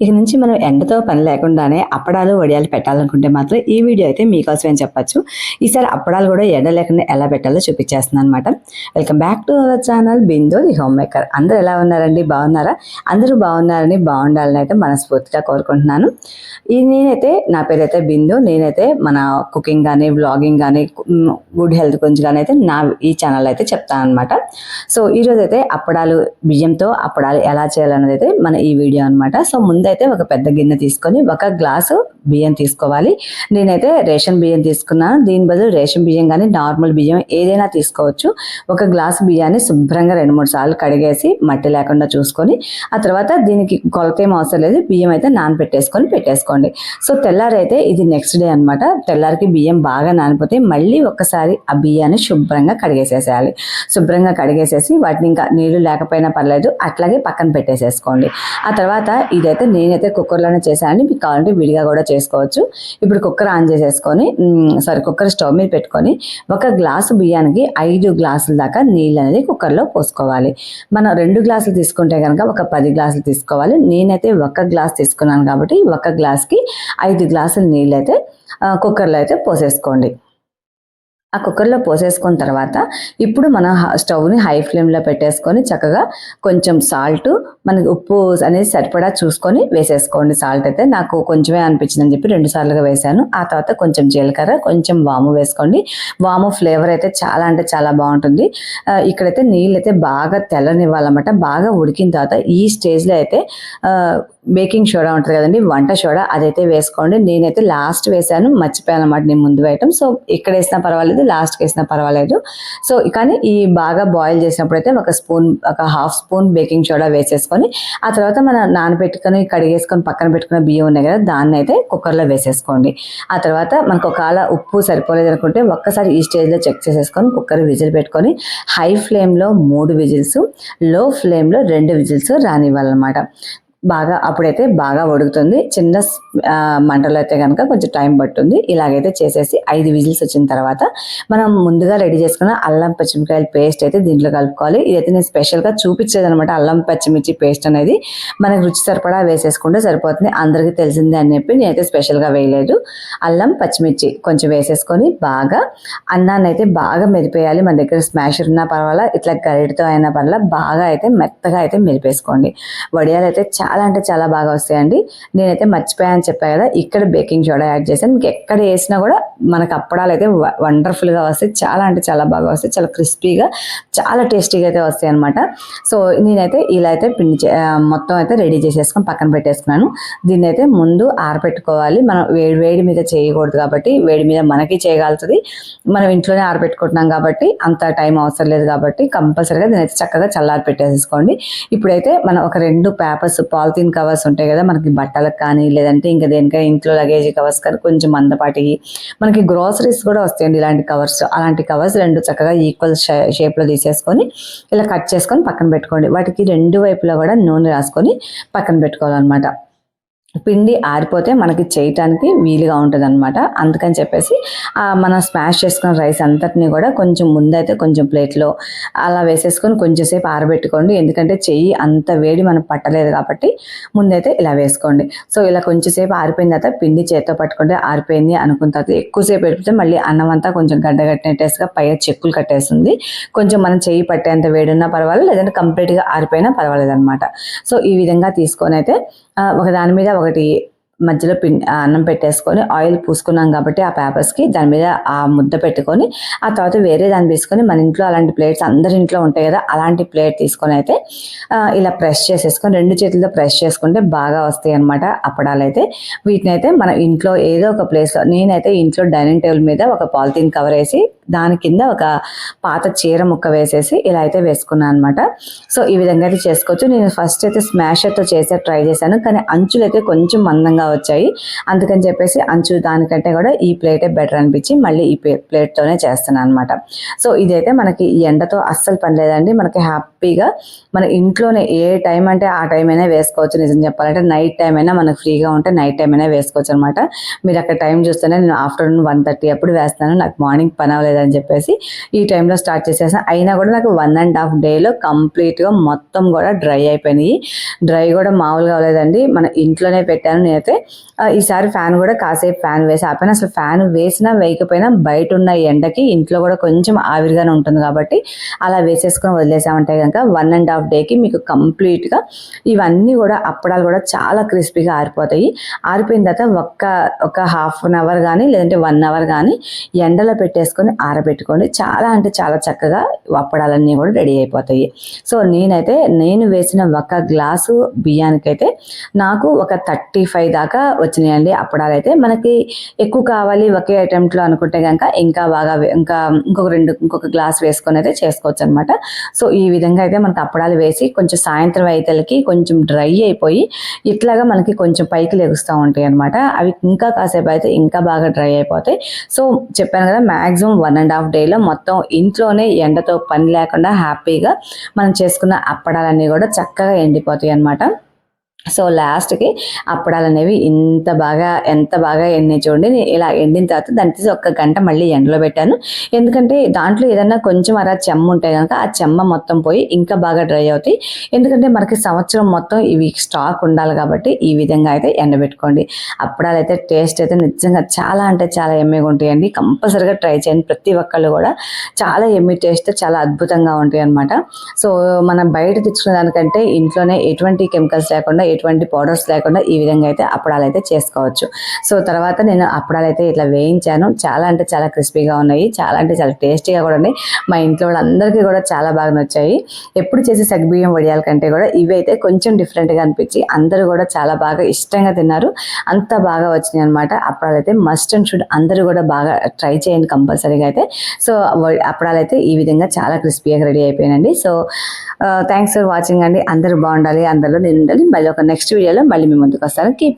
ఇక నుంచి మనం ఎండతో పని లేకుండానే అప్పడాలు వడియాలు పెట్టాలనుకుంటే మాత్రం ఈ వీడియో అయితే మీకోసమే చెప్పచ్చు. ఈసారి అప్పడాలు కూడా ఎండ లేకుండా ఎలా పెట్టాలో చూపించేస్తున్నాను అనమాట welcome back to our channel Bindu the homemaker అందరూ ఎలా ఉన్నారండి? బాగున్నారా? అందరూ బాగున్నారని బాగుండాలని అయితే మనస్ఫూర్తిగా కోరుకుంటున్నాను. ఈ నేనైతే నా పేరైతే బిందు నేనైతే మన కుకింగ్ కానీ వ్లాగింగ్ కానీ గుడ్ హెల్త్ గురించి కానీ అయితే నా ఈ ఛానల్ అయితే చెప్తాను అనమాట సో ఈరోజైతే అయితే అప్పడాలు బియ్యంతో అప్పడాలు ఎలా చేయాలనేది అయితే మన ఈ వీడియో అనమాట సో ముందైతే ఒక పెద్ద గిన్నె తీసుకొని ఒక గ్లాసు బియ్యం తీసుకోవాలి. నేనైతే రేషన్ బియ్యం తీసుకున్నాను దీని బదులు రేషన్ బియ్యం కానీ నార్మల్ బియ్యం ఏదైనా తీసుకోవచ్చు. ఒక గ్లాసు బియ్యాన్ని శుభ్రంగా రెండు మూడు సార్లు కడిగేసి మట్టి లేకుండా చూసుకొని ఆ తర్వాత దీనికి కొలత ఏం అవసరం లేదు. బియ్యం అయితే నానబెట్టేసుకొని పెట్టేసుకోండి. సో తెల్లారైతే ఇది నెక్స్ట్ డే అనమాట తెల్లారికి బియ్యం బాగా నానిపోతే మళ్ళీ ఒక్కసారి ఆ బియ్యాన్ని శుభ్రంగా కడిగేసేసేయాలి. శుభ్రంగా కడిగేసేసి వాటిని ఇంకా నీళ్ళు లేకపోయినా పర్లేదు అట్లాగే పక్కన పెట్టేసేసుకోండి. ఆ తర్వాత ఇదైతే నేనైతే కుక్కర్లోనే చేశాను మీకు కావాలంటే విడిగా కూడా చేసుకోవచ్చు. ఇప్పుడు కుక్కర్ ఆన్ చేసేసుకొని సారీ కుక్కర్ స్టవ్ మీద పెట్టుకొని ఒక గ్లాసు బియ్యానికి ఐదు గ్లాసుల దాకా నీళ్ళు అనేది కుక్కర్లో పోసుకోవాలి. మనం రెండు గ్లాసులు తీసుకుంటే కనుక ఒక పది గ్లాసులు తీసుకోవాలి. నేనైతే ఒక గ్లాస్ తీసుకున్నాను కాబట్టి ఒక గ్లాస్కి ఐదు గ్లాసులు నీళ్ళు అయితే కుక్కర్లో అయితే పోసేసుకోండి. ఆ కుక్కర్లో పోసేసుకున్న తర్వాత ఇప్పుడు మన స్టవ్ని హై ఫ్లేమ్లో పెట్టేసుకొని చక్కగా కొంచెం సాల్ట్ మనకి ఉప్పు అనేది సరిపడా చూసుకొని వేసేసుకోండి. సాల్ట్ అయితే నాకు కొంచెమే అనిపించింది అని చెప్పి రెండు సార్లుగా వేసాను ఆ తర్వాత కొంచెం జీలకర్ర కొంచెం వాము వేసుకోండి. వాము ఫ్లేవర్ అయితే చాలా అంటే చాలా బాగుంటుంది. ఇక్కడైతే నీళ్ళు అయితే బాగా తెల్లనివ్వాలన్నమాట. బాగా ఉడికిన తర్వాత ఈ స్టేజ్లో అయితే బేకింగ్ సోడా ఉంటుంది కదండి వంట సోడా అదైతే వేసుకోండి. నేనైతే లాస్ట్ వేసాను మర్చిపోయాను అనమాట నేను ముందు వేయటం. సో ఇక్కడ వేసినా పర్వాలేదు లాస్ట్కి వేసినా పర్వాలేదు. సో కానీ ఈ బాగా బాయిల్ చేసినప్పుడు అయితే ఒక స్పూన్ ఒక హాఫ్ స్పూన్ బేకింగ్ సోడా వేసేసుకొని ఆ తర్వాత మనం నానబెట్టుకొని కడిగేసుకొని పక్కన పెట్టుకున్న బియ్యం ఉన్నాయి కదా దాన్ని అయితే కుక్కర్లో వేసేసుకోండి. ఆ తర్వాత మనకు ఒకవేళ ఉప్పు సరిపోలేదు అనుకుంటే ఒక్కసారి ఈ స్టేజ్లో చెక్ చేసేసుకొని కుక్కర్ విజిల్ పెట్టుకొని హై ఫ్లేమ్లో మూడు విజిల్స్లో ఫ్లేమ్లో రెండు విజిల్స్ రానివ్వాలన్నమాట. బాగా అప్పుడైతే బాగా ఉడుకుతుంది చిన్న మంటలు మంటలో అయితే కనుక కొంచెం టైం పడుతుంది ఇలాగైతే చేసేసి ఐదు విజిల్స్ వచ్చిన తర్వాత మనం ముందుగా రెడీ చేసుకున్న అల్లం పచ్చిమిరకాయల పేస్ట్ అయితే దీంట్లో కలుపుకోవాలి. ఇదైతే నేను స్పెషల్గా చూపించేది అనమాట అల్లం పచ్చిమిర్చి పేస్ట్ అనేది. మనకు రుచి సరిపడా వేసేసుకుంటే సరిపోతుంది. అందరికీ తెలిసిందే అని చెప్పి నేనైతే స్పెషల్గా వేయలేదు. అల్లం పచ్చిమిర్చి కొంచెం వేసేసుకొని బాగా అన్నాన్ని అయితే బాగా మెరిపేయాలి మన దగ్గర స్మాషర్ ఉన్నా పర్వాలా ఇట్లా గరిటతో అయినా పర్వాలా బాగా అయితే మెత్తగా అయితే మెరిపేసుకోండి వడియాలు అయితే చాలా అంటే చాలా బాగా వస్తాయండి. నేనైతే మర్చిపోయాను చెప్పా కదా ఇక్కడ బేకింగ్ సోడా యాడ్ చేశాను. మీకు ఎక్కడ వేసినా కూడా మనకు అప్పడాలు అయితే వండర్ఫుల్గా వస్తాయి. చాలా అంటే చాలా బాగా వస్తాయి. చాలా క్రిస్పీగా చాలా టేస్టీగా అయితే వస్తాయి అనమాట సో నేనైతే ఇలా అయితే పిండి చే- మొత్తం అయితే రెడీ చేసేసుకొని పక్కన పెట్టేసుకున్నాను. దీన్ని అయితే ముందు ఆరబెట్టుకోవాలి మనం వేడి వేడి మీద చేయకూడదు కాబట్టి వేడి మీద మనకి చేయగలుగుతుంది. మనం ఇంట్లోనే ఆరబెట్టుకుంటున్నాం కాబట్టి అంత టైం అవసరం లేదు కాబట్టి కంపల్సరీగా దీని అయితే చక్కగా చల్లారి పెట్టేసేసుకోండి. ఇప్పుడైతే మనం ఒక రెండు పేపర్స్ పాలిథిన్ కవర్స్ ఉంటాయి కదా మనకి బట్టలకు కానీ లేదంటే ఇంకా దేనికైనా ఇంట్లో లగేజ్ కవర్స్ కానీ కొంచెం మందపాటికి మనకి గ్రోసరీస్ కూడా వస్తాయండి ఇలాంటి కవర్స్ అలాంటి కవర్స్ రెండు చక్కగా ఈక్వల్ షేప్లో తీసేసుకొని ఇలా కట్ చేసుకొని పక్కన పెట్టుకోండి. వాటికి రెండు వైపులా కూడా నూనె రాసుకొని పక్కన పెట్టుకోవాలన్నమాట. పిండి ఆరిపోతే మనకి చేయటానికి వీలుగా ఉంటుంది అనమాట అందుకని చెప్పేసి మనం స్మాష్ చేసుకున్న రైస్ అంతటిని కూడా కొంచెం ముందైతే కొంచెం ప్లేట్లో అలా వేసేసుకొని కొంచెంసేపు ఆరబెట్టుకోండి. ఎందుకంటే చెయ్యి అంత వేడి మనం పట్టలేదు కాబట్టి ముందైతే ఇలా వేసుకోండి. సో ఇలా కొంచెంసేపు ఆరిపోయిన తర్వాత పిండి చేత్తో పట్టుకుంటే ఆరిపోయింది అనుకున్న తర్వాత ఎక్కువసేపు పెడితే మళ్ళీ అన్నం అంతా కొంచెం గడ్డగట్టినట్టేసుగా పై చెక్కులు కట్టేస్తుంది. కొంచెం మనం చెయ్యి పట్టేంత వేడున్నా పర్వాలేదు లేదంటే కంప్లీట్గా ఆరిపోయినా పర్వాలేదు అనమాట సో ఈ విధంగా తీసుకొని అయితే ఒకదాని ఒక దాని మీద ఒకటి మధ్యలో పిండి అన్నం పెట్టేసుకొని ఆయిల్ పూసుకున్నాం కాబట్టి ఆ పేపర్స్కి దాని మీద ఆ ముద్ద పెట్టుకొని ఆ తర్వాత వేరే దాన్ని తీసుకొని మన ఇంట్లో అలాంటి ప్లేట్స్ అందరి ఇంట్లో ఉంటాయి కదా అలాంటి ప్లేట్ తీసుకొని అయితే ఇలా ప్రెస్ చేసేసుకొని రెండు చేతులతో ప్రెస్ చేసుకుంటే బాగా వస్తాయి అనమాట అప్పడాలు అయితే వీటిని అయితే మన ఇంట్లో ఏదో ఒక ప్లేస్లో నేనైతే ఇంట్లో డైనింగ్ టేబుల్ మీద ఒక పాలిథిన్ కవర్ వేసి దాని కింద ఒక పాత చీర ముక్క వేసేసి ఇలా అయితే వేసుకున్నాను అనమాట సో ఈ విధంగా అయితే చేసుకోవచ్చు. నేను ఫస్ట్ అయితే స్మాషర్తో చేసే ట్రై చేశాను. కానీ అంచులు అయితే కొంచెం మందంగా వచ్చాయి. అందుకని చెప్పేసి అంచు దానికంటే కూడా ఈ ప్లేటే బెటర్ అనిపించి మళ్ళీ ఈ ప్లే- ప్లేట్తోనే చేస్తున్నాను అనమాట సో ఇదైతే మనకి ఈ ఎండతో అస్సలు పని లేదండి. మనకి హ్యాపీగా మన ఇంట్లోనే ఏ టైం అంటే ఆ టైం అయినా వేసుకోవచ్చు. నిజం చెప్పాలంటే నైట్ టైం అయినా మనకు ఫ్రీగా ఉంటే నైట్ టైం అయినా వేసుకోవచ్చు అనమాట మీరు అక్కడ టైం చూస్తేనే నేను ఆఫ్టర్నూన్ వన్ థర్టీ అప్పుడు వేస్తాను నాకు మార్నింగ్ పని అవ్వలేదని చెప్పేసి ఈ టైంలో స్టార్ట్ చేసేసాను. అయినా కూడా నాకు వన్ అండ్ హాఫ్ డేలో కంప్లీట్గా మొత్తం కూడా డ్రై అయిపోయినాయి. డ్రై కూడా మామూలుగా అవ్వలేదండి. మన ఇంట్లోనే పెట్టాను నేనైతే. ఈసారి ఫ్యాన్ కూడా కాసేపు ఫ్యాన్ వేసి ఆపాను అసలు ఫ్యాన్ వేసినా వేయకపోయినా బయట ఉన్న ఎండకి ఇంట్లో కూడా కొంచెం ఆవిరిగానే ఉంటుంది కాబట్టి అలా వేసేసుకొని వదిలేసామంటే కనుక వన్ అండ్ హాఫ్ డేకి మీకు కంప్లీట్గా ఇవన్నీ కూడా అప్పడాలు కూడా చాలా క్రిస్పీగా ఆరిపోతాయి. ఆరిపోయిన తర్వాత ఒక్క ఒక హాఫ్ అన్ అవర్ కానీ లేదంటే వన్ అవర్ కానీ ఎండలో పెట్టేసుకొని ఆరబెట్టుకోండి. చాలా అంటే చాలా చక్కగా అప్పడాలన్నీ కూడా రెడీ అయిపోతాయి. సో నేనైతే నేను వేసిన ఒక గ్లాసు బియ్యానికైతే నాకు ఒక థర్టీ ఫైవ్ దాకా వచ్చినాయండి. అప్పడాలు అయితే మనకి ఎక్కువ కావాలి ఒకే అటెంప్ట్లో అనుకుంటే కనుక ఇంకా బాగా ఇంకా ఇంకొక రెండు ఇంకొక గ్లాస్ వేసుకొని అయితే చేసుకోవచ్చు అనమాట సో ఈ విధంగా అయితే మనకి అప్పడాలు వేసి కొంచెం సాయంత్రం అయితేలకి కొంచెం డ్రై అయిపోయి ఇట్లాగా మనకి కొంచెం పైకి లెగుస్తూ ఉంటాయి అనమాట అవి ఇంకా కాసేపు అయితే ఇంకా బాగా డ్రై అయిపోతాయి. సో చెప్పాను కదా మ్యాక్సిమం వన్ అండ్ హాఫ్ డేలో మొత్తం ఇంట్లోనే ఎండతో పని లేకుండా హ్యాపీగా మనం చేసుకున్న అప్పడాలన్నీ కూడా చక్కగా ఎండిపోతాయి అన్నమాట సో లాస్ట్కి అప్పడాలు అనేవి ఇంత బాగా ఎంత బాగా ఎండి చూడండి. ఇలా ఎండిన తర్వాత దాని తీసి ఒక్క గంట మళ్ళీ ఎండలో పెట్టాను. ఎందుకంటే దాంట్లో ఏదన్నా కొంచెం అలా చెమ్మ ఉంటే కనుక ఆ చెమ్మ మొత్తం పోయి ఇంకా బాగా డ్రై అవుతాయి. ఎందుకంటే మనకి సంవత్సరం మొత్తం ఇవి స్టాక్ ఉండాలి కాబట్టి ఈ విధంగా అయితే ఎండబెట్టుకోండి. అప్పడాలు అయితే టేస్ట్ అయితే నిజంగా చాలా అంటే చాలా ఎమ్మెగా ఉంటాయండి. కంపల్సరీగా ట్రై చేయండి. ప్రతి ఒక్కళ్ళు కూడా చాలా ఎమ్మి టేస్ట్ చాలా అద్భుతంగా ఉంటాయి అనమాట సో మనం బయట తెచ్చుకునే దానికంటే ఇంట్లోనే ఎటువంటి కెమికల్స్ లేకుండా ఎటువంటి పౌడర్స్ లేకుండా ఈ విధంగా అయితే అప్పడాలు అయితే చేసుకోవచ్చు. సో తర్వాత నేను అప్పడాలు అయితే ఇట్లా వేయించాను. చాలా అంటే చాలా క్రిస్పీగా ఉన్నాయి. చాలా అంటే చాలా టేస్టీగా కూడా ఉన్నాయి. మా ఇంట్లో వాళ్ళందరికీ కూడా చాలా బాగా నచ్చాయి. ఎప్పుడు చేసే సగ్బియ్యం వడియాల కంటే కూడా ఇవి అయితే కొంచెం డిఫరెంట్గా అనిపించి అందరూ కూడా చాలా బాగా ఇష్టంగా తిన్నారు. అంత బాగా వచ్చినాయి అనమాట అప్పడాలు అయితే మస్ట్ అండ్ షుడ్ అందరూ కూడా బాగా ట్రై చేయండి కంపల్సరీగా అయితే. సో అప్పడాలు అయితే ఈ విధంగా చాలా క్రిస్పీగా రెడీ అయిపోయినండి సో థ్యాంక్స్ ఫర్ వాచింగ్ అండి. అందరూ బాగుండాలి. అందరిలో నేను ఉండాలి మళ్ళీ ఒక నెక్స్ట్ వీడియోలో మళ్ళీ మీ ముందుకు వస్తాను. కీప్